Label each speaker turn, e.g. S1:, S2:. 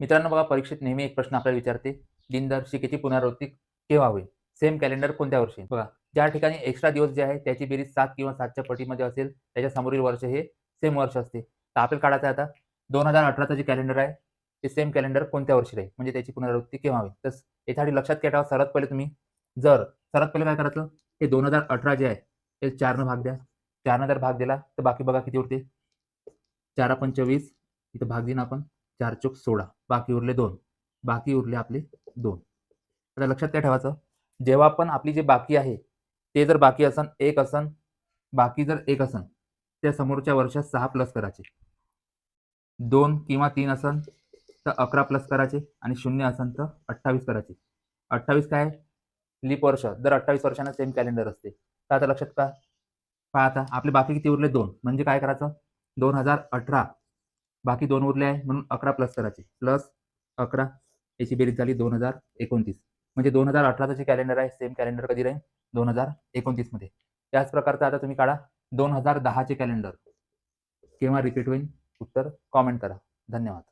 S1: मित्रांनो बघा परीक्षेत नेहमी एक प्रश्न आपल्याला विचारते दिनदर्शिकेची पुनरावृत्ती केव्हा होईल? सेम कॅलेंडर कोणत्या वर्षी? बघा ज्या ठिकाणी एक्स्ट्रा दिवस जे आहे त्याची बेरीज सात किंवा सातच्या पटीमध्ये असेल त्याच्या समोरील वर्ष हे सेम वर्ष असते. तर आपल्याला काढायचं आहे आता दोन हजार अठराचं जे कॅलेंडर आहे ते सेम कॅलेंडर कोणत्या वर्षी राहील? म्हणजे त्याची पुनरावृत्ती केव्हा होईल? तर याच्यासाठी लक्षात काय सर्वात पहिले तुम्ही. जर सर्वात पहिले काय करायचं? हे दोन हजार अठरा जे आहे ते चारनं भाग द्या. चारनं जर भाग दिला तर बाकी बघा किती उरते चार पंचवीस इथं भाग देईन आपण. चार चौक सोळा बाकी उरले दोन. बाकी उरले आपले दोन. आता लक्षात काय ठेवायचं. जेव्हा पण आपली जे बाकी आहे ते जर बाकी असन एक असन बाकी जर एक असन त्या समोरच्या वर्षात सहा प्लस करायचे. दोन किंवा तीन असन तर अकरा प्लस करायचे आणि शून्य असन तर अठ्ठावीस करायचे. अठ्ठावीस काय? लीप वर्ष. दर अठ्ठावीस वर्षांना सेम कॅलेंडर असते. तर आता लक्षात का? पहा आता आपले बाकी किती उरले? दोन. म्हणजे काय करायचं? दोन हजार अठरा. बाकी दोन उरले आहे म्हणून अकरा प्लस करायचे. प्लस अकरा याची बेरीज झाली दोन हजार एकोणतीस. म्हणजे दोन हजार अठराचं जे कॅलेंडर आहे सेम कॅलेंडर कधी राहील? दोन हजार एकोणतीसमध्ये त्याच प्रकारचं आता तुम्ही काढा दोन हजार दहाचे कॅलेंडर केव्हा रिपीट होईल? उत्तर कॉमेंट करा. धन्यवाद.